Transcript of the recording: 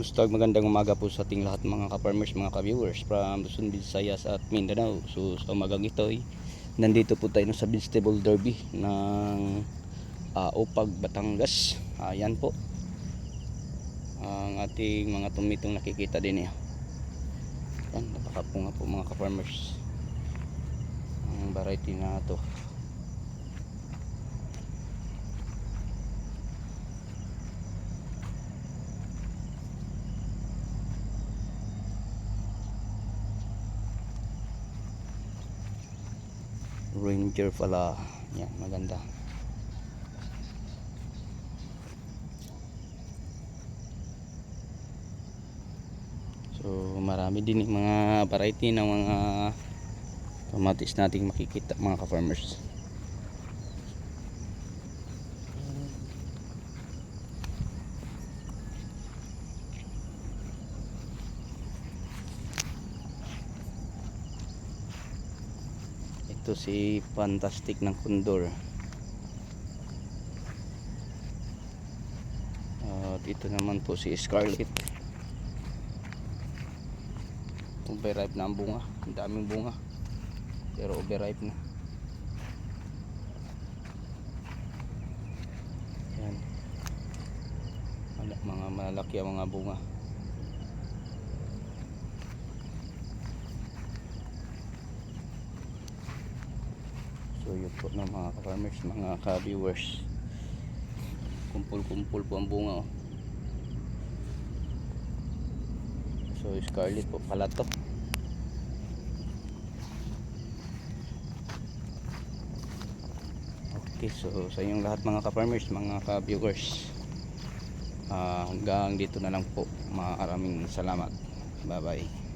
Mustag magandang umaga po sa ating lahat mga ka-farmers, mga ka-viewers from Luzon, Visayas at Mindanao. So sa umagang ito ay nandito po tayo sa vegetable derby ng ah, Upag, Batangas. Ayan po. Ang ating mga tumitong nakikita din niya. Yan, napakapunga po mga ka-farmers. Ang variety na to. Ranger pala. Yan, maganda. So, marami din yung mga variety ng mga kamatis nating makikita mga ka-farmers. Ito si Fantastic ng Condor. At ito naman po si Scarlet. Overripe na ang bunga. Ang daming bunga. Pero overripe na. Yan. Mga malalaki ang mga bunga. So yun po ng mga ka-farmers, mga ka-viewers. Kumpul-kumpul po ang bunga. Oh. So scarlet po pala to. Okay, so sa inyong lahat mga ka-farmers, mga ka-viewers. ah, hanggang dito na lang po. Maraming salamat. Bye-bye.